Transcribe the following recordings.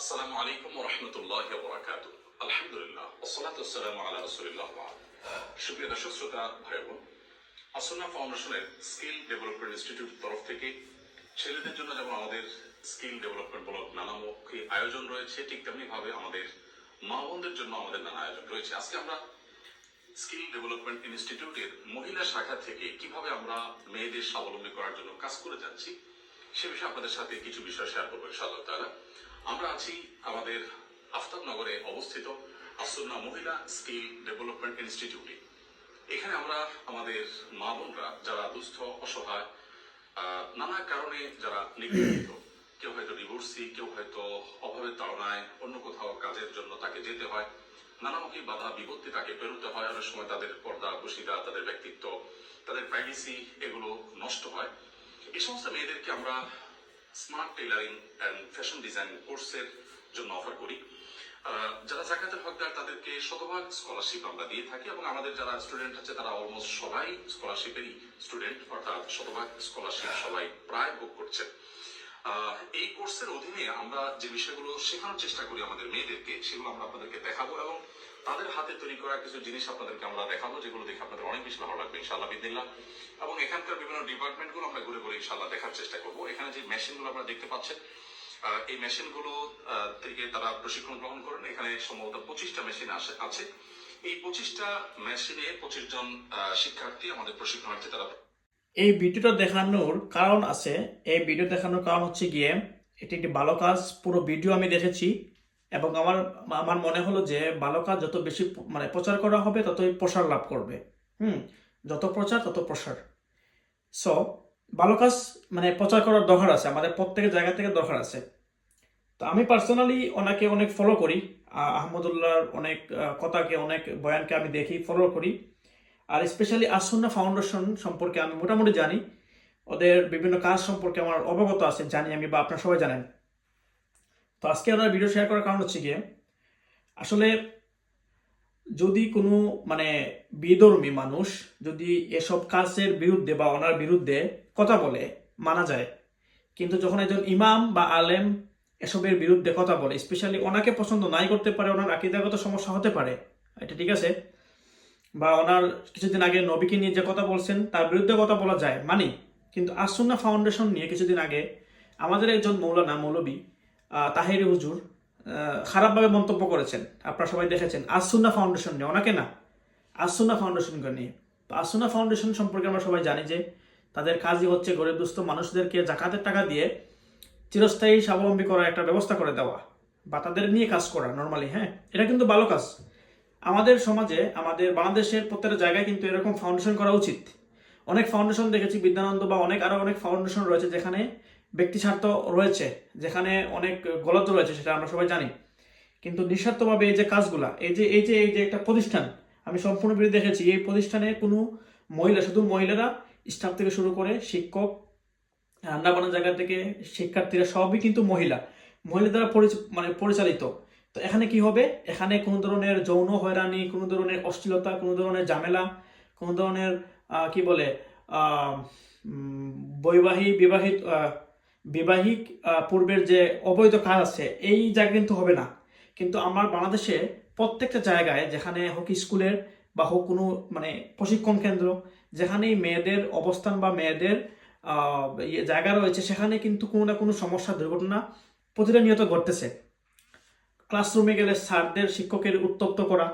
আসসালামু আলাইকুম রহমতুল্লাহ বরাকাত আলহামদুলিল্লাহ ওসলাত আসসালাম আলা রসুলিল্লাহ সুপ্রিয় দর্শক, শ্রোতা ভাই বোন আসন্না ফাউন্ডেশনের স্কিল ডেভেলপমেন্ট ইনস্টিটিউট তরফ থেকে ছেলেদের জন্য যেমন আমাদের স্কিল ডেভেলপমেন্ট মূলক নানামুখী আয়োজন রয়েছে, ঠিক তেমনি ভাবে আমাদের মা বোনদের জন্য আমাদের নানা আয়োজন রয়েছে। আজকে আমরা স্কিল ডেভেলপমেন্ট ইনস্টিটিউটের মহিলা শাখা থেকে কীভাবে আমরা মেয়েদের স্বাবলম্বী করার জন্য কাজ করে যাচ্ছি, সে বিষয়ে আপনাদের সাথে কিছু বিষয় শেয়ার করব ইনশাআল্লাহ তাআলা। আমরা আছি আমাদের আফতাবনগরে অবস্থিত আসন্না মহিলা স্কিল ডেভেলপমেন্ট ইনস্টিটিউটে। এখানে আমরা আমাদের মা বোনরা যারা দুস্থ, অসহায় নানা কারণে যারা নিগৃহীত, কেউ হয়তো ডিভোর্সি কেউ হয়তো অভাবের তাড়নায় অন্য কোথাও কাজের জন্য তাকে যেতে হয়, নানামুখী বাধা, বিপত্তি তাকে পেরোতে হয়, অনেক সময় তাদের পর্দা কুশিদা তাদের ব্যক্তিত্ব, তাদের প্রাইভেসি এগুলো নষ্ট হয়। এই সমস্ত মেয়েদেরকে আমরা smart tailoring and fashion design কোর্সের জন্য অফার করি। যারা জাকাতের হকদার, তাদেরকে শতভাগ স্কলারশিপ আমরা দিয়ে থাকি এবং আমাদের যারা স্টুডেন্ট আছে, তারা অলমোস্ট সবাই স্কলারশিপেরই স্টুডেন্ট অর্থাৎ শতভাগ স্কলারশিপ সবাই প্রায় ভোগ করছে। এই কোর্সের অধীনে আমরা যে বিষয়গুলো শেখানোর চেষ্টা করি আমাদের মেয়েদেরকে, সেগুলো আমরা আপনাদেরকে দেখাবো এবং তাদের হাতে তৈরি করা কিছু জিনিস আপনাদেরকে আমরা দেখাবো, যেগুলো দেখে আপনাদের অনেক বেশি ভালো লাগবে, ইনশাআল্লাহ বিদিল্লাহ এবং এখানকার বিভিন্ন ডিপার্টমেন্টগুলো আমরা ঘুরে ঘুরে ইনশাআল্লাহ দেখার চেষ্টা করব। এখানে যে মেশিনগুলো আপনারা দেখতে পাচ্ছেন এই মেশিনগুলো থেকে তারা প্রশিক্ষণ গ্রহণ করেন। এখানে সম্ভবত পঁচিশটা মেশিন আছে। এই পঁচিশটা মেশিনে পঁচিশ জন শিক্ষার্থী আমাদের প্রশিক্ষণার্থী তারা এই ভিডিওটা দেখানোর কারণ আছে। এই ভিডিও দেখানোর কারণ হচ্ছে গিয়ে, এটি একটি ভালো কাজ। পুরো ভিডিও আমি দেখেছি। এবং আমার আমার মনে হলো যে ভালো কাজ যত বেশি মানে প্রচার করা হবে ততই প্রসার লাভ করবে। হুম যত প্রচার তত প্রসার। সো ভালো কাজ মানে প্রচার করার দরকার আছে আমাদের প্রত্যেকের জায়গা থেকে দরকার আছে। তো আমি পার্সোনালি ওনাকে অনেক ফলো করি আহ, আহমদুল্লাহর অনেক কথাকে অনেক বয়ানকে আমি দেখি ফলো করি। আর স্পেশালি আসন্না ফাউন্ডেশন সম্পর্কে আমি মোটামুটি জানি। ওদের বিভিন্ন কাজ সম্পর্কে আমার অবগত আছে জানি আমি বা আপনারা সবাই জানেন। তো আজকে আমরা ভিডিও শেয়ার করার কারণ হচ্ছে গিয়ে, আসলে যদি কোনো মানে বিধর্মী মানুষ যদি এসব কাজের বিরুদ্ধে বা ওনার বিরুদ্ধে কথা বলে, মানা যায়, কিন্তু যখন একজন ইমাম বা আলেম এসবের বিরুদ্ধে কথা বলে স্পেশালি ওনাকে পছন্দ নাই করতে পারে, ওনার আকিদাগত সমস্যা হতে পারে, এটা ঠিক আছে, বা ওনার কিছুদিন আগে নবীকে নিয়ে যে কথা বলছেন, তার বিরুদ্ধে কথা বলা যায়, মানি, কিন্তু আসুন্না ফাউন্ডেশন নিয়ে কিছুদিন আগে আমাদের একজন মৌলানা, মৌলবী তাহেরি হুজুর খারাপভাবে মন্তব্য করেছেন। আপনারা সবাই দেখেছেন আসুন্না ফাউন্ডেশন নিয়ে। ওনাকে না আসুন্না ফাউন্ডেশনকে নিয়ে। তো আসুন্না ফাউন্ডেশন সম্পর্কে আমরা সবাই জানি যে, তাদের কাজই হচ্ছে গরিব দুস্থ মানুষদেরকে জাকাতের টাকা দিয়ে চিরস্থায়ী, স্বাবলম্বী করার একটা ব্যবস্থা করে দেওয়া বা তাদের নিয়ে কাজ করা নর্মালি হ্যাঁ? এটা কিন্তু ভালো কাজ। আমাদের সমাজে, আমাদের বাংলাদেশের প্রত্যেকটা জায়গায় কিন্তু এরকম ফাউন্ডেশন করা উচিত। অনেক ফাউন্ডেশন দেখেছি, বিদ্যানন্দ বা অনেক, আরও অনেক ফাউন্ডেশন রয়েছে যেখানে ব্যক্তি স্বার্থ রয়েছে, যেখানে অনেক গলত রয়েছে, সেটা আমরা সবাই জানি। কিন্তু নিঃস্বার্থভাবে এই যে কাজগুলা, এই যে এই যে এই যে একটা প্রতিষ্ঠান, আমি সম্পূর্ণ বিরোধী দেখেছি, এই প্রতিষ্ঠানে কোনো মহিলা, শুধু মহিলারা স্টাফ থেকে শুরু করে শিক্ষক রান্না বান্নার জায়গা থেকে শিক্ষার্থীরা সবই কিন্তু মহিলা। মহিলা দ্বারা মানে পরিচালিত। তো এখানে কি হবে? এখানে কোনো ধরনের যৌন হয়রানি, কোনো ধরনের অশ্লীলতা, কোনো ধরনের ঝামেলা, কোনো ধরনের কি বলে বৈবাহিক, বিবাহিত বিবাহিক পূর্বের যে অবৈধ কাজ আছে, এই জায়গা কিন্তু হবে না। কিন্তু আমার বাংলাদেশে প্রত্যেকটা জায়গায় যেখানে হোক স্কুলের বা হোক কোনো মানে প্রশিক্ষণ কেন্দ্র, যেখানেই মেয়েদের অবস্থান বা মেয়েদের ইয়ে জায়গা রয়েছে, সেখানে কিন্তু কোনো না কোনো সমস্যা, দুর্ঘটনা প্রতিটা নিয়ত ঘটতেছে। ক্লাসরুমে গেলে স্যারদের, শিক্ষকের উত্তপ্ত করা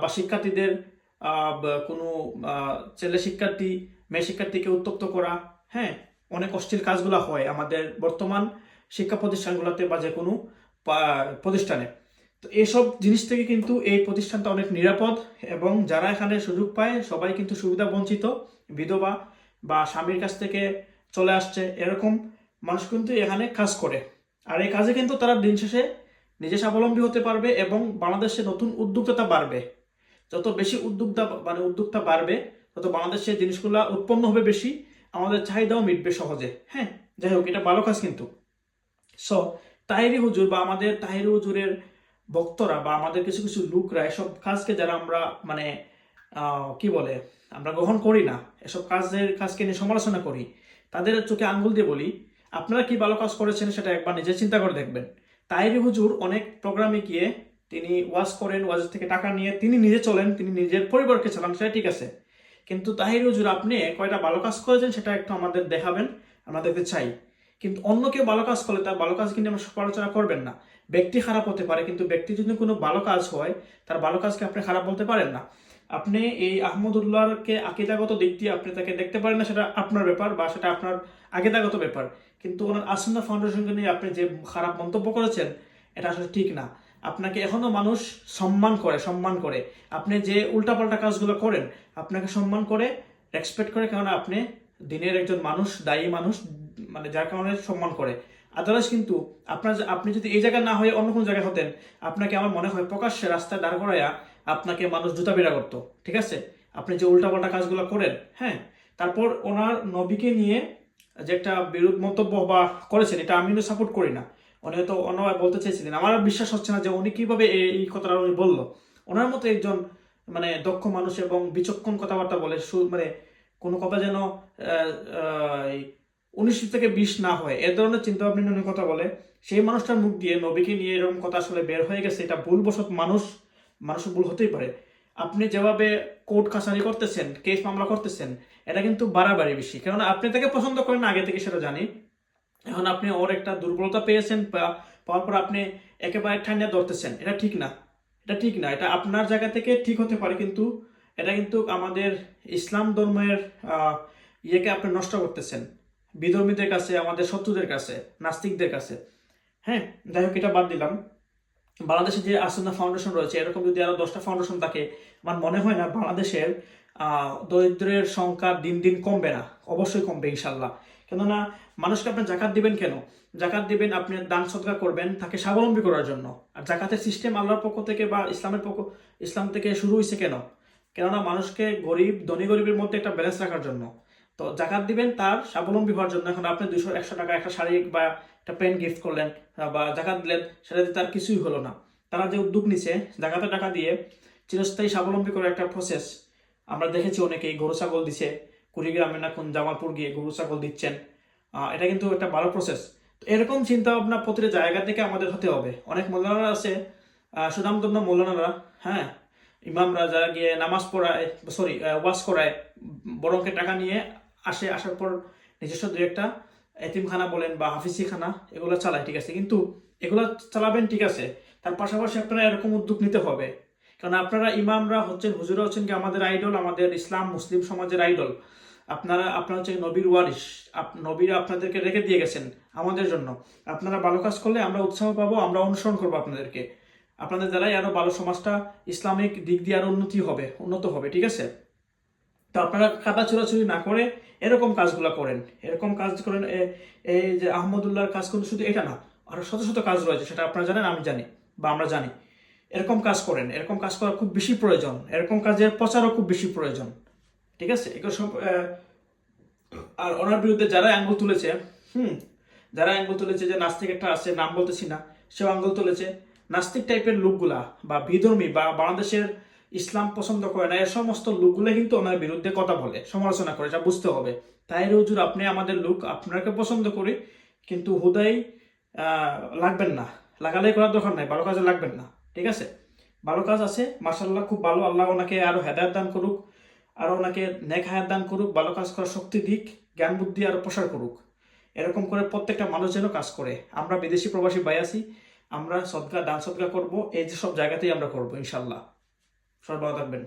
বা শিক্ষার্থীদের কোনো ছেলে শিক্ষার্থী, মেয়ে শিক্ষার্থীকে উত্তপ্ত করা হ্যাঁ অনেক অস্থির কাজগুলো হয় আমাদের বর্তমান শিক্ষা প্রতিষ্ঠানগুলোতে বা যে কোনো প্রতিষ্ঠানে। তো এইসব জিনিস থেকে কিন্তু এই প্রতিষ্ঠানটা অনেক নিরাপদ এবং যারা এখানে সুযোগ পায় সবাই কিন্তু সুবিধা বঞ্চিত, বিধবা বা স্বামীর কাছ থেকে চলে আসছে, এরকম মানুষ কিন্তু এখানে কাজ করে। আর এই কাজে কিন্তু তারা দিন শেষে নিজে স্বাবলম্বী হতে পারবে এবং বাংলাদেশে নতুন উদ্যোক্তা বাড়বে। যত বেশি উদ্যোক্তা মানে উদ্যোক্তা বাড়বে, তত বাংলাদেশে জিনিসগুলো উৎপন্ন হবে বেশি। আমাদের চাহিদাও মিটবে সহজে। হ্যাঁ যাই হোক, এটা ভালো কাজ কিন্তু। সো তাহিরি হুজুর বা আমাদের তাহিরি হুজুরের ভক্তরা বা আমাদের কিছু কিছু লোকরা এসব কাজকে যারা আমরা মানে কি বলে, আমরা গ্রহণ করি না, এসব কাজের কাজকে নিয়ে সমালোচনা করি, তাদের চোখে আঙ্গুল দিয়ে বলি, আপনারা কি ভালো কাজ করেছেন সেটা একবার নিজে চিন্তা করে দেখবেন। তাইরি হুজুর অনেক প্রোগ্রামে গিয়ে তিনি ওয়াজ করেন, ওয়াজের থেকে টাকা নিয়ে তিনি নিজে চলেন, তিনি নিজের পরিবারকে চালান, সেটা ঠিক আছে। কিন্তু তাহির হুজুর, আপনি কয়টা ভালো কাজ করেছেন সেটা একটু আমাদের দেখাবেন আমরা দেখতে চাই। কিন্তু অন্য কেউ ভালো কাজ করলে তার ভালো কাজ কিন্তু আমরা সমালোচনা করবেন না। ব্যক্তি খারাপ হতে পারে, কিন্তু ব্যক্তি যদি কোনো ভালো কাজ হয়, তার ভালো কাজকে আপনি খারাপ বলতে পারেন না। আপনি এই আহমদুল্লাহকে আকিদাগত দিক দিয়ে আপনি তাকে দেখতে পারেন না, সেটা আপনার ব্যাপার বা সেটা আপনার আকিদাগত ব্যাপার। কিন্তু ওনার আসন্না ফাউন্ডেশনকে নিয়ে আপনি যে খারাপ মন্তব্য করেছেন, এটা আসলে ঠিক না। আপনাকে এখনও মানুষ সম্মান করে সম্মান করে। আপনি যে উল্টাপাল্টা কাজগুলো করেন, আপনাকে সম্মান করে রেসপেক্ট করে, কেননা আপনি দিনের একজন মানুষ, দায়ী মানুষ মানে যার কারণে সম্মান করে। আদারওয়াইজ কিন্তু আপনার আপনি যদি এই জায়গায় না হয়ে অন্য কোনো জায়গায় হতেন, আপনাকে আমার মনে হয় প্রকাশ্যে রাস্তায় দাঁড় করাইয়া আপনাকে মানুষ জুতা বেড়া করতো, ঠিক আছে? আপনি যে উল্টাপাল্টা কাজগুলো করেন হ্যাঁ? তারপর ওনার নবীকে নিয়ে যে একটা বিরোধ মন্তব্য বা করেছেন, এটা আমি সাপোর্ট করি না। উনি হয়তো অন্যভাবে বলতে চেয়েছিলেন। আমার বিশ্বাস হচ্ছে না যে উনি কীভাবে এই কথাটা উনি বলল। ওনার মতো একজন মানে দক্ষ মানুষ এবং বিচক্ষণ কথাবার্তা বলে মানে কোনো কথা যেন উনিশ থেকে বিশ না হয়, এ ধরনের চিন্তা ভাবনা নিয়ে উনি কথা বলে। সেই মানুষটার মুখ দিয়ে নবীকে নিয়ে এরকম কথা আসলে বের হয়ে গেছে, এটা ভুলবশত মানুষ মানুষ ভুল হতেই পারে। আপনি যেভাবে কোর্ট কাছারি করতেছেন, কেস মামলা করতেছেন, এটা কিন্তু বাড়াবাড়ি বেশি। কেননা আপনি তাকে পছন্দ করেন আগে থেকে সেটা জানি। এখন আপনি ওর একটা দুর্বলতা পেয়েছেন পাওয়ার পর আপনি একেবারে ঠান্ডা ধরতেছেন। এটা ঠিক না। এটা ঠিক না। এটা আপনার জায়গা থেকে ঠিক হতে পারে, কিন্তু এটা কিন্তু আমাদের ইসলাম ধর্মের ইয়েকে আপনি নষ্ট করতেছেন। বিধর্মীদের কাছে, আমাদের শত্রুদের কাছে, নাস্তিকদের কাছে। হ্যাঁ যাই হোক, এটা বাদ দিলাম। বাংলাদেশে যে আসন্না ফাউন্ডেশন রয়েছে, এরকম যদি আরও দশটা ফাউন্ডেশন থাকে, আমার মনে হয় না বাংলাদেশের দরিদ্রের সংখ্যা দিন দিন কমবে না। অবশ্যই কমবে ইনশাল্লাহ কেননা মানুষকে আপনি জাকাত দিবেন কেন? জাকাত দিবেন, আপনি দান সদকা করবেন তাকে স্বাবলম্বী করার জন্য। আর জাকাতের সিস্টেম আল্লাহর পক্ষ থেকে বা ইসলামের পক্ষ, ইসলাম থেকে শুরু হয়েছে কেন? কেননা মানুষকে গরিব, ধনী গরিবের মধ্যে একটা ব্যালেন্স রাখার জন্য। তো জাকাত দিবেন তার স্বাবলম্বী হওয়ার জন্য। এখন আপনি দুশো একশো টাকা, একটা শাড়ি বা একটা পেন গিফট করলেন বা জাকাত দিলেন সেটাতে তার কিছুই হলো না। তারা যে উদ্যোগ নিছে জাকাতের টাকা দিয়ে, চিরস্থায়ী স্বাবলম্বী করার একটা প্রসেস আমরা দেখেছি অনেকেই গরু, ছাগল দিছে। কুড়িগ্রামে না কোন জামালপুর গিয়ে গরু ছাগল দিচ্ছেন এটা কিন্তু একটা ভালো প্রসেস তো এরকম চিন্তা ভাবনা প্রতিটা জায়গা থেকে আমাদের হতে হবে। অনেক মৌলানারা আছে আহ, সুনামধন্য মৌলানারা হ্যাঁ? ইমামরা যারা গিয়ে নামাজ পড়ায় সরি ওয়াশ করায় বরংকে টাকা নিয়ে আসে আসার পর নিজস্ব দু একটা এতিমখানা বলেন বা হাফিজি খানা এগুলো চালায় ঠিক আছে? কিন্তু এগুলো চালাবেন ঠিক আছে তার পাশাপাশি আপনারা এরকম উদ্যোগ নিতে হবে। কারণ আপনারা ইমামরা হচ্ছেন, হুজুরা হচ্ছেন কি আমাদের আইডল আমাদের ইসলাম মুসলিম সমাজের আইডল আপনারা আপনারা হচ্ছে নবীর ওয়ারিস নবীরা আপনাদেরকে রেখে দিয়ে গেছেন আমাদের জন্য। আপনারা ভালো কাজ করলে আমরা উৎসাহ পাবো, আমরা অনুসরণ করব আপনাদেরকে। আপনাদের দ্বারাই আরও ভালো সমাজটা, ইসলামিক দিক দিয়ে আরও উন্নতি হবে, উন্নত হবে, ঠিক আছে? তো আপনারা খাতা চুরাচুরি না করে এরকম কাজগুলো করেন। এরকম কাজ করেন এই যে আহমদুল্লাহর কাজ কিন্তু শুধু এটা না, আরও শত শত কাজ রয়েছে, সেটা আপনারা জানেন, আমি জানি, বা আমরা জানি। এরকম কাজ করেন, এরকম কাজ করা খুব বেশি প্রয়োজন, এরকম কাজের প্রচারও খুব বেশি প্রয়োজন। ঠিক আছে? এগুলো সব আর ওনার বিরুদ্ধে যারা আঙ্গুল তুলেছে, হুম, যারা আঙ্গুল তুলেছে যে নাস্তিক একটা আছে, নাম বলতেছি না, সেও আঙ্গুল তুলেছে। নাস্তিক টাইপের লোকগুলা বা বিধর্মী বা বাংলাদেশের ইসলাম পছন্দ করে না, এ সমস্ত লোকগুলো কিন্তু ওনার বিরুদ্ধে কথা বলে, সমালোচনা করে এটা বুঝতে হবে। তাই হুজুর, আপনি আমাদের লোক, আপনাকে পছন্দ করি, কিন্তু হুদাই লাগবেন না। লাগালেই করার দরকার নাই, ভালো কাজে লাগবেন না। ঠিক আছে? ভালো কাজ আছে মাসাল্লাহ খুব ভালো। আল্লাহ ওনাকে আরও হেদায়ত দান করুক, আর ওনাকে নেক হায়াত দান করুক, ভালো কাজ করার শক্তি দিক, জ্ঞান বুদ্ধি আরও প্রসার করুক। এরকম করে প্রত্যেকটা মানুষ যেন কাজ করে। আমরা বিদেশি প্রবাসী ভাই আছি, আমরা সদকা, দান সদকা করব, এই যে সব জায়গাতেই আমরা করব ইনশাল্লাহ সর্বদা থাকবেন।